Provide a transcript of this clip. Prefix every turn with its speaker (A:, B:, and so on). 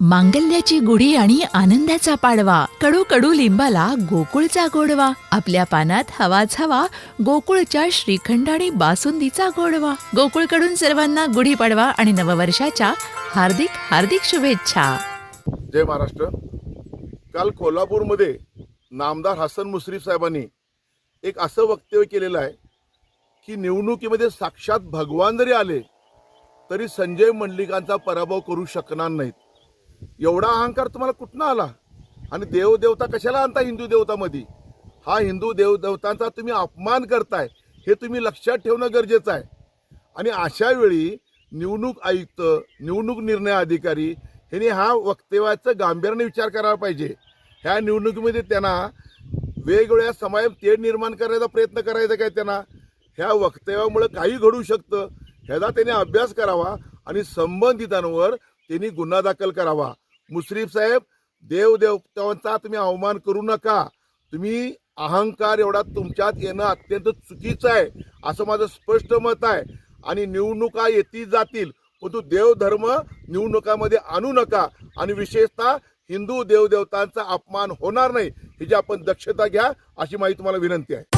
A: मांगल्याची गुढी आणि आनंदाचा पाडवा. कडू कडू लिंबाला गोकुळचा गोडवा. आपल्या पानात हवाच हवा गोकुळच्या श्रीखंड आणि बासुंदीचा गोडवा. गोकुळकडून सर्वांना गुढी पाडवा आणि नववर्षाच्या हार्दिक हार्दिक शुभेच्छा.
B: जय महाराष्ट्र. काल कोल्हापूरमध्ये नामदार हसन मुश्रीफ साहेबांनी एक असं वक्तव्य केलेलं आहे की निवडणुकीमध्ये साक्षात भगवान जरी आले तरी संजय मंडलिकांचा पराभव करू शकणार नाहीत. एवढा अहंकार तुम्हाला कुठनं आला? आणि देवदेवता कशाला आणता हिंदू देवतामध्ये? हा हिंदू देवदेवतांचा तुम्ही अपमान करताय हे तुम्ही लक्षात ठेवणं गरजेचं आहे. आणि अशा वेळी निवडणूक आयुक्त निवडणूक निर्णय अधिकारी ह्याने हा वक्तव्याचं गांभीर्याने विचार करायला पाहिजे. ह्या निवडणुकीमध्ये त्यांना वेगवेगळ्या समाय तेढ निर्माण करण्याचा प्रयत्न करायचा काय त्यांना? ह्या वक्तव्यामुळे काही घडू शकतं. ह्याचा त्यांनी अभ्यास करावा आणि संबंधितांवर त्यांनी गुन्हा दाखल करावा. मुश्रीफ साहेब देवदेवतांचा तुम्ही अवमान करू नका. तुम्ही अहंकार एवढा तुमच्यात येणं अत्यंत चुकीचं आहे असं माझं स्पष्ट मत आहे. आणि निवडणुका येतील जातील परंतु देवधर्म निवडणुकामध्ये आणू नका. आणि विशेषतः हिंदू देवदेवतांचा अपमान होणार नाही ह्याची आपण दक्षता घ्या अशी माझी तुम्हाला विनंती आहे.